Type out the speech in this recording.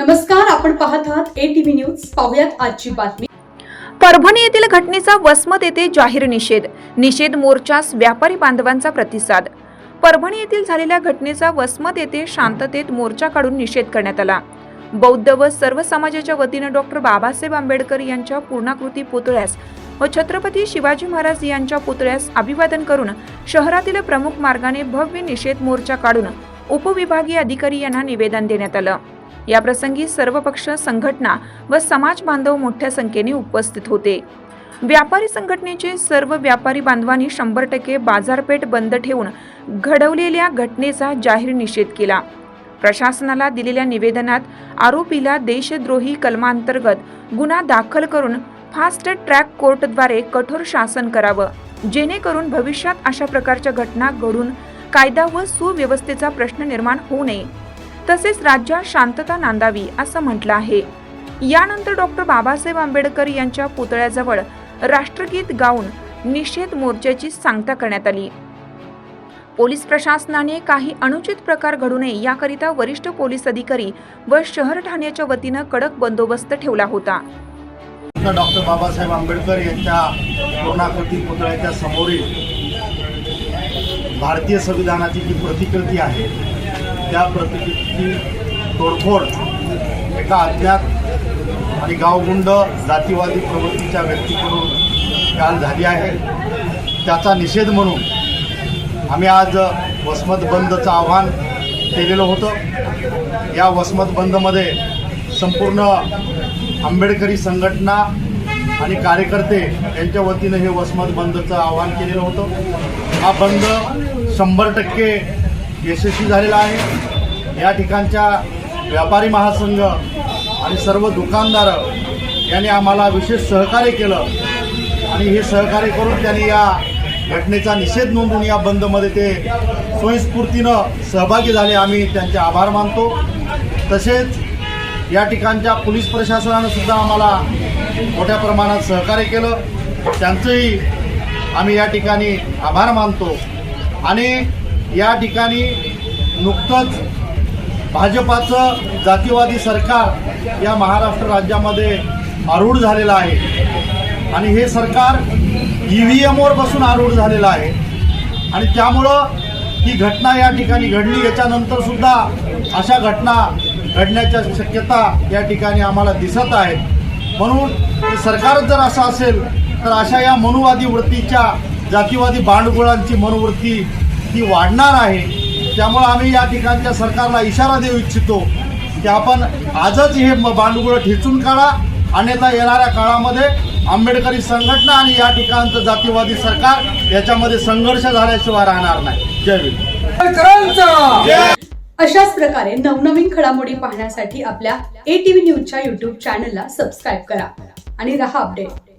नमस्कार आपण पाहत आहात ए टीव्ही न्यूज पाहुयात आजची बातमी. परभणी येथील घटनेचा वसमत येथे जाहीर निषेध. निषेध मोर्चास व्यापारी बांधवांचा प्रतिसाद. परभणी येथील झालेल्या घटनेचा वसमत येथे शांततेत मोर्चा काढून निषेध करण्यात आला. बौद्ध व सर्व समाजाच्या वतीनं डॉक्टर बाबासाहेब आंबेडकर यांच्या पूर्णाकृती पुतळ्यास व छत्रपती शिवाजी महाराज यांच्या पुतळ्यास अभिवादन करून शहरातील प्रमुख मार्गाने भव्य निषेध मोर्चा काढून उपविभागीय अधिकारी यांना निवेदन देण्यात आलं. याप्रसंगी सर्व पक्ष संघटना व समाज बांधव मोठ्या संख्येने उपस्थित होते. व्यापारी संघटनेचे सर्व व्यापारी बांधवांनी शंभर टक्के बाजारपेठ बंद ठेवून घडवलेल्या घटनेचा जाहीर निषेध केला. प्रशासनाला दिलेल्या निवेदनात आरोपीला देशद्रोही कलमांतर्गत गुन्हा दाखल करून फास्ट ट्रॅक कोर्टद्वारे कठोर शासन करावं जेणेकरून भविष्यात अशा प्रकारच्या घटना घडून कायदा व सुव्यवस्थेचा प्रश्न निर्माण होऊ नये. तसेच राज्यात शांतता नांदावी असं म्हटलं आहे. यानंतर डॉक्टर बाबासाहेब आंबेडकर यांच्या पुतळ्याजवळ राष्ट्रगीत गाऊन निषेध मोर्चाची सांगता करण्यात आली. पोलीस प्रशासनाने काही अनुचित प्रकार घडू नये याकरिता वरिष्ठ पोलीस अधिकारी व शहर ठाण्याच्या वतीनं कडक बंदोबस्त ठेवला होता. डॉक्टर बाबासाहेब आंबेडकर यांच्या पूर्णाकृती पुतळ्याच्या समोरील भारतीय संविधानाची जी प्रतिकृती आहे त्या प्रतिकृतीची तोडफोड एका अज्ञात आणि गावगुंड जातीवादी प्रवृत्तीच्या व्यक्तीकडून काल झाली आहे. त्याचा निषेध म्हणून आम्ही आज वसमत बंदचं आव्हान केलेलं होतं. या वसमत बंदमध्ये संपूर्ण आंबेडकरी संघटना आणि कार्यकर्ते यांच्या वतीनं हे वसमत बंदचं आवाहन केलेलं होतं. हा बंद शंभर टक्के यशस्वी झालेला आहे. या ठिकाणच्या व्यापारी महासंघ आणि सर्व दुकानदार यांनी आम्हाला विशेष सहकार्य केलं. आणि हे सहकार्य करून त्यांनी या घटनेचा निषेध नोंदवून या बंदमध्ये ते स्वयंस्फूर्तीनं सहभागी झाले. आम्ही त्यांचे आभार मानतो. तसेच या ठिकाणच्या पोलीस प्रशासनानं सुद्धा आम्हाला मोठ्या प्रमाणात सहकार्य केलं. त्यांचंही आम्ही या ठिकाणी आभार मानतो. आणि या ठिकाणी नुकतंच भाजपाचं जातीवादी सरकार या महाराष्ट्र राज्यामध्ये आरूढ झालेलं आहे. आणि हे सरकार ई व्ही एमवर बसून आरूढ झालेलं आहे. आणि त्यामुळं ही घटना या ठिकाणी घडली. याच्यानंतर सुद्धा अशा घटना घडण्याच्या शक्यता या ठिकाणी आम्हाला दिसत आहेत. म्हणून सरकारच जर असं असेल तर अशा या मनुवादी वृत्तीच्या जातीवादी बांडगुळांची मनोवृत्ती ती वाढणार आहे. त्यामुळं आम्ही या ठिकाणच्या सरकारला इशारा देऊ इच्छितो की आपण आजच हे बांडगुळं ठेचून काढा. अन्यथा येणाऱ्या काळामध्ये आंबेडकरी संघटना आणि या ठिकाणचं जातीवादी सरकार याच्यामध्ये संघर्ष झाल्याशिवाय राहणार नाही. जय अशाच प्रकारे नवनवीन घडामोडी पाहण्यासाठी आपल्या ए टीव्ही न्यूजच्या युट्यूब चॅनलला सबस्क्राईब करा आणि रहा अपडेट